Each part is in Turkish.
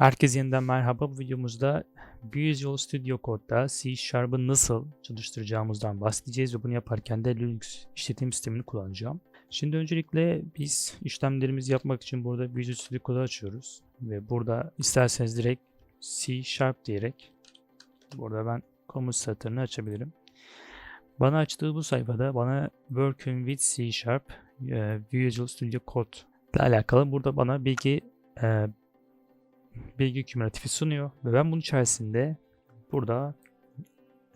Herkese yeniden merhaba. Bu videomuzda Visual Studio Code'da C Sharp'ı nasıl çalıştıracağımızdan bahsedeceğiz ve bunu yaparken de Linux işletim sistemini kullanacağım. Şimdi öncelikle biz işlemlerimizi yapmak için burada Visual Studio Code'u açıyoruz ve burada isterseniz direkt C Sharp diyerek burada ben komut satırını açabilirim. Bana açtığı bu sayfada bana Working with C Sharp e, Visual Studio Code ile alakalı burada bana bilgi e, bilgi kümülatifi sunuyor ve ben bunun içerisinde burada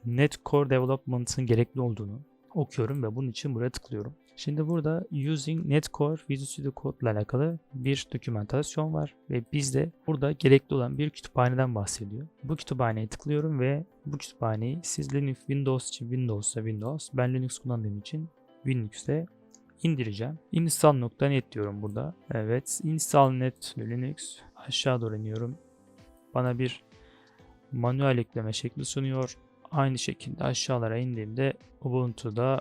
Net Core Development'ın gerekli olduğunu okuyorum ve bunun için buraya tıklıyorum. Şimdi burada Using Netcore Visual Studio Code ile alakalı bir dokümantasyon var ve bizde burada gerekli olan bir kütüphaneden bahsediyor. Bu kütüphaneye tıklıyorum ve bu kütüphaneyi siz Linux Windows için Windows'a Windows, ben Linux kullandığım için Linux'te indireceğim. Install.net diyorum burada. Evet, install.net Linux aşağı doğru iniyorum. Bana bir manuel ekleme şekli sunuyor. Aynı şekilde aşağılara indiğimde Ubuntu'da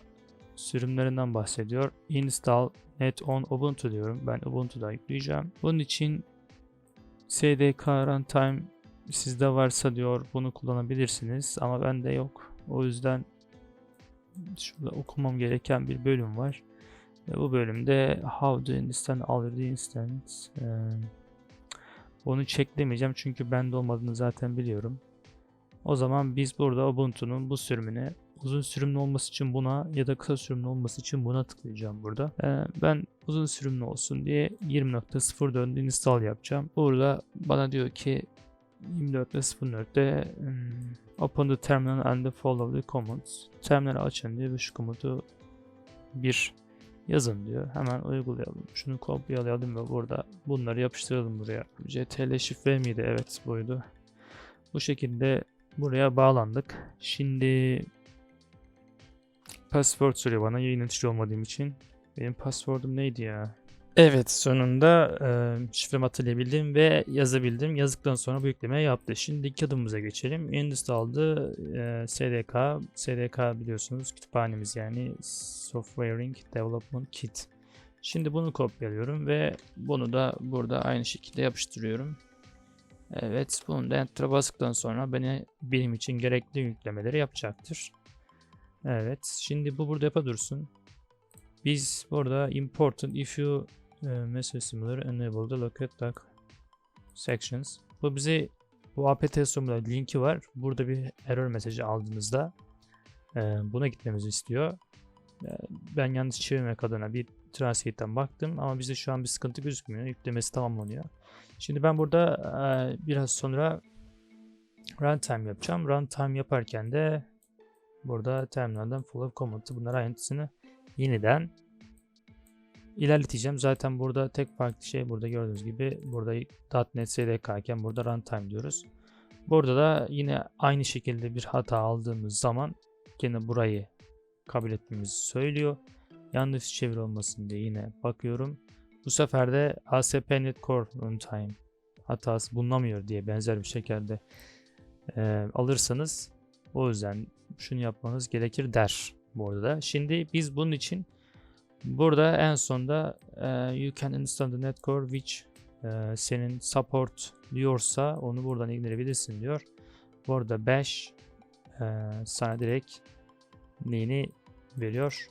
sürümlerinden bahsediyor. Install net on Ubuntu diyorum. Ben Ubuntu'da yükleyeceğim. Bunun için SDK runtime sizde varsa diyor bunu kullanabilirsiniz ama bende yok. O yüzden şurada okumam gereken bir bölüm var. Ve bu bölümde how to install already instance onu checklemeyeceğim çünkü bende olmadığını zaten biliyorum. O zaman biz burada Ubuntu'nun bu sürümüne uzun sürümlü olması için buna ya da kısa sürümlü olması için buna tıklayacağım burada. Ee, ben uzun sürümlü olsun diye 20.04'de install yapacağım. Burada bana diyor ki 24.04'te um, open the terminal and follow the commands. Terminali açın diyor ve şu komutu bir yazın diyor. Hemen uygulayalım. Şunu kopyalayalım ve burada bunları yapıştıralım buraya. CTRL şifre miydi? Evet buydu. Bu şekilde buraya bağlandık. Şimdi password soruyor bana yayınlatıcı olmadığım için. Benim password'um neydi ya? Evet sonunda e, şifremi hatırlayabildim ve yazabildim. Yazdıktan sonra bu yüklemeyi yaptı. Şimdi iki adımımıza geçelim. Install'dı e, SDK. SDK biliyorsunuz kütüphanemiz yani Softwaring Development Kit. Şimdi bunu kopyalıyorum ve bunu da burada aynı şekilde yapıştırıyorum. Evet bunu da Enter'a bastıktan sonra beni benim için gerekli yüklemeleri yapacaktır. Evet şimdi bu burada yapabilirsin. Biz burada important if you uh, message similar enable the locate doc sections. Bu bize bu apt sonunda linki var. Burada bir error mesajı aldığınızda e, buna gitmemizi istiyor. E, ben yanlış çevirmek adına bir translate'den baktım ama bizde şu an bir sıkıntı gözükmüyor. Yüklemesi tamamlanıyor. Şimdi ben burada e, biraz sonra runtime yapacağım. Runtime yaparken de burada terminalden follow command'ı bunlar ayrıntısını yeniden ilerleteceğim. Zaten burada tek farklı şey burada gördüğünüz gibi burada .NET SDK iken burada runtime diyoruz. Burada da yine aynı şekilde bir hata aldığımız zaman yine burayı kabul etmemizi söylüyor. Yanlış çevir olmasın diye yine bakıyorum. Bu sefer de ASP.NET Core Runtime hatası bulunamıyor diye benzer bir şekilde e, alırsanız o yüzden şunu yapmanız gerekir der bu arada. Şimdi biz bunun için burada en sonda e, you can install the netcore which e, senin support diyorsa onu buradan indirebilirsin diyor. Bu arada bash e, sana direkt neyini veriyor?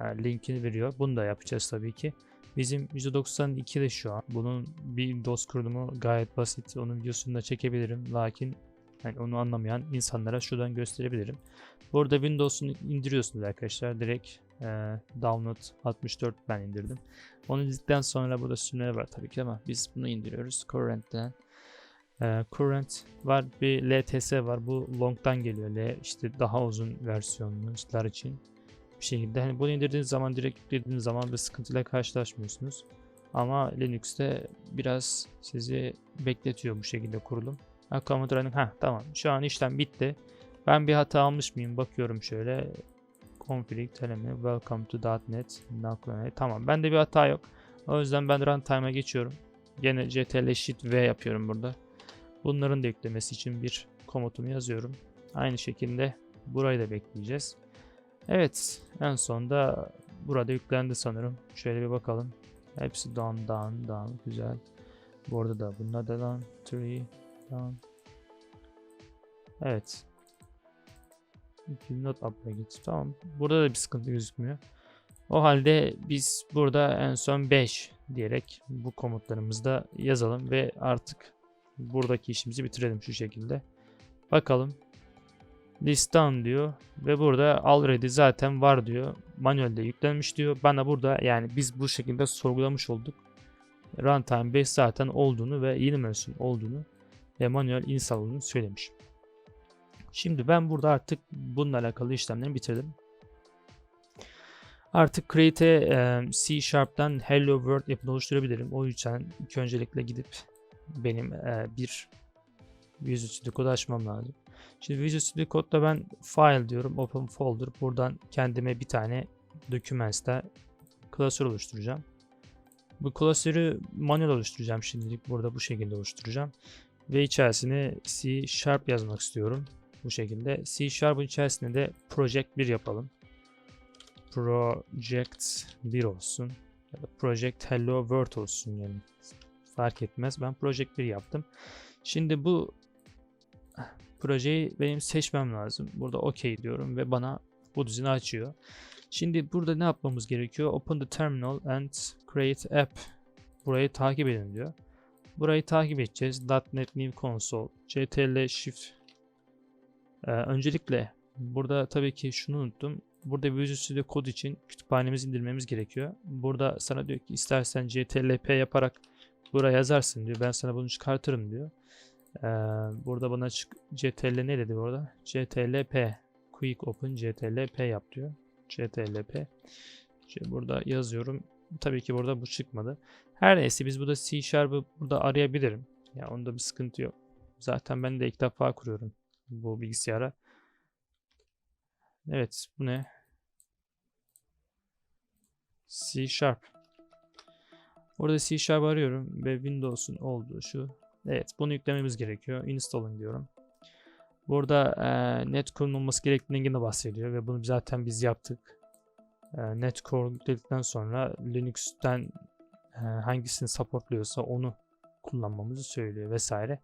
E, linkini veriyor. Bunu da yapacağız tabii ki. Bizim %92'de şu an. Bunun bir DOS kurulumu gayet basit. Onun videosunu da çekebilirim. Lakin yani onu anlamayan insanlara şuradan gösterebilirim. Burada Windows'unu indiriyorsunuz arkadaşlar. Direkt e, download 64 ben indirdim. Onu indikten sonra burada sürümler var tabii ki ama biz bunu indiriyoruz. Current'ten. E, current var. Bir LTS var. Bu long'dan geliyor. L işte daha uzun versiyonlar için bir şekilde. Hani bunu indirdiğiniz zaman direkt yüklediğiniz zaman bir sıkıntıyla karşılaşmıyorsunuz. Ama Linux'te biraz sizi bekletiyor bu şekilde kurulum. Ha, command. Ha tamam. Şu an işlem bitti. Ben bir hata almış mıyım? Bakıyorum şöyle. Config telemi welcome to .NET Tamam. Bende bir hata yok. O yüzden ben runtime'a geçiyorum. Yine ctl shift v yapıyorum burada. Bunların da yüklemesi için bir komutumu yazıyorum. Aynı şekilde burayı da bekleyeceğiz. Evet. En sonda burada yüklendi sanırım. Şöyle bir bakalım. Hepsi down down down. Güzel. Bu arada da bunlar da lan. Three lan. Evet. Not upgrade. Tamam. Burada da bir sıkıntı gözükmüyor. O halde biz burada en son 5 diyerek bu komutlarımızda yazalım ve artık buradaki işimizi bitirelim şu şekilde. Bakalım. List down diyor ve burada already zaten var diyor. Manuelde yüklenmiş diyor. Bana burada yani biz bu şekilde sorgulamış olduk. Runtime 5 zaten olduğunu ve yeni olduğunu ve manuel install olduğunu söylemiş. Şimdi ben burada artık bununla alakalı işlemleri bitirdim. Artık Create'e e, C Sharp'tan Hello World app'ini oluşturabilirim. O yüzden ilk öncelikle gidip benim e, bir Visual Studio Code açmam lazım. Şimdi Visual Studio Code'da ben File diyorum. Open Folder. Buradan kendime bir tane Documents'ta klasör oluşturacağım. Bu klasörü manuel oluşturacağım şimdilik. Burada bu şekilde oluşturacağım. Ve içerisine C Sharp yazmak istiyorum. Bu şekilde. C Sharp'ın içerisinde de Project 1 yapalım. Project 1 olsun. Ya da Project Hello World olsun yani. Fark etmez. Ben Project 1 yaptım. Şimdi bu projeyi benim seçmem lazım. Burada OK diyorum ve bana bu düzeni açıyor. Şimdi burada ne yapmamız gerekiyor? Open the terminal and create app. Burayı takip edin diyor. Burayı takip edeceğiz. .NET New Console, CTRL Shift. Ee, öncelikle burada tabii ki şunu unuttum. Burada Visual Studio Code için kütüphanemizi indirmemiz gerekiyor. Burada sana diyor ki istersen CTRL-P yaparak buraya yazarsın diyor. Ben sana bunu çıkartırım diyor. Ee, burada bana çık CTRL ne dedi orada? CTRL-P Quick Open CTRL-P yap diyor. CTRL-P. Şimdi burada yazıyorum. Tabii ki burada bu çıkmadı. Her neyse biz burada C Sharp'ı burada arayabilirim. Ya yani onda bir sıkıntı yok. Zaten ben de ilk defa kuruyorum bu bilgisayara. Evet bu ne? C Sharp. Orada C Sharp arıyorum ve Windows'un olduğu şu. Evet bunu yüklememiz gerekiyor. Installing diyorum. Burada e, net kurulması gerektiğinden yine bahsediyor ve bunu zaten biz yaptık. E, net core yükledikten sonra Linux'ten e, hangisini supportluyorsa onu kullanmamızı söylüyor vesaire.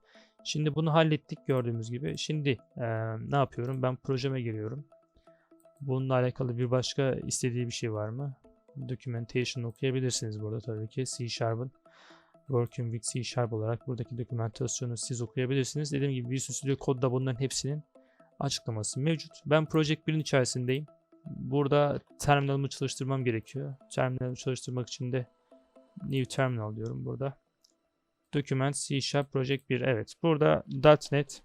Şimdi bunu hallettik gördüğümüz gibi. Şimdi e, ne yapıyorum? Ben projeme giriyorum. Bununla alakalı bir başka istediği bir şey var mı? Documentation okuyabilirsiniz burada tabii ki. C Sharp'ın Working with C Sharp olarak buradaki dokümantasyonu siz okuyabilirsiniz. Dediğim gibi Visual Studio Code'da bunların hepsinin açıklaması mevcut. Ben Project 1'in içerisindeyim. Burada terminalımı çalıştırmam gerekiyor. Terminalımı çalıştırmak için de New Terminal diyorum burada. Document C Sharp Project 1. Evet. Burada .NET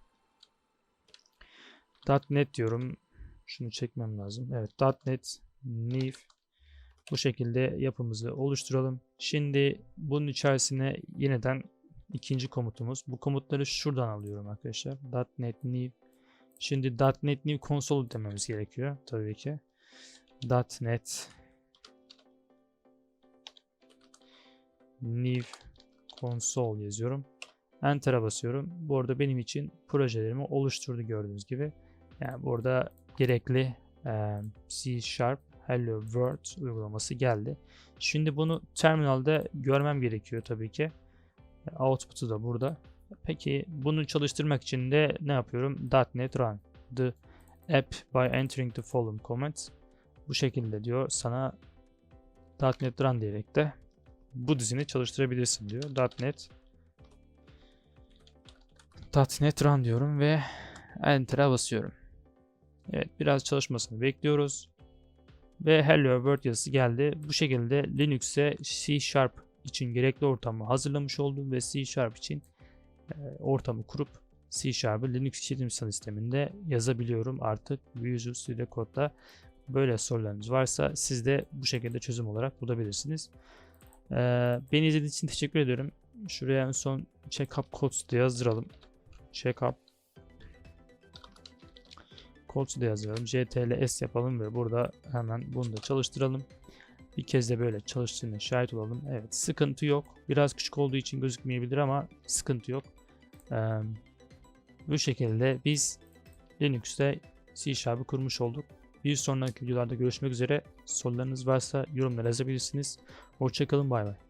.NET diyorum. Şunu çekmem lazım. Evet. .NET New bu şekilde yapımızı oluşturalım. Şimdi bunun içerisine yeniden ikinci komutumuz. Bu komutları şuradan alıyorum arkadaşlar. .NET New. Şimdi .NET New Console dememiz gerekiyor tabii ki. .NET New Console yazıyorum. Enter'a basıyorum. Bu arada benim için projelerimi oluşturdu gördüğünüz gibi. Yani burada gerekli e, C Sharp Hello World uygulaması geldi. Şimdi bunu terminalde görmem gerekiyor tabii ki. Output'u da burada. Peki bunu çalıştırmak için de ne yapıyorum? .NET Run the app by entering the following comments. Bu şekilde diyor sana .NET Run diyerek de bu dizini çalıştırabilirsin diyor. .NET .NET Run diyorum ve Enter'a basıyorum. Evet biraz çalışmasını bekliyoruz. Ve Hello World yazısı geldi. Bu şekilde Linux'e C Sharp için gerekli ortamı hazırlamış oldum ve C Sharp için e, ortamı kurup C Sharp'ı Linux işletim sisteminde yazabiliyorum artık Visual Studio Code'da. Böyle sorularınız varsa siz de bu şekilde çözüm olarak bulabilirsiniz. Ee, beni izlediğiniz için teşekkür ediyorum. Şuraya en son checkup codes diye yazdıralım. Checkup codes diye yazıyorum. ctls yapalım ve burada hemen bunu da çalıştıralım. Bir kez de böyle çalıştığına şahit olalım. Evet sıkıntı yok. Biraz küçük olduğu için gözükmeyebilir ama sıkıntı yok. Ee, bu şekilde biz Linux'te C Sharp'ı kurmuş olduk. Bir sonraki videolarda görüşmek üzere. Sorularınız varsa yorumlara yazabilirsiniz. Hoşçakalın bay bay.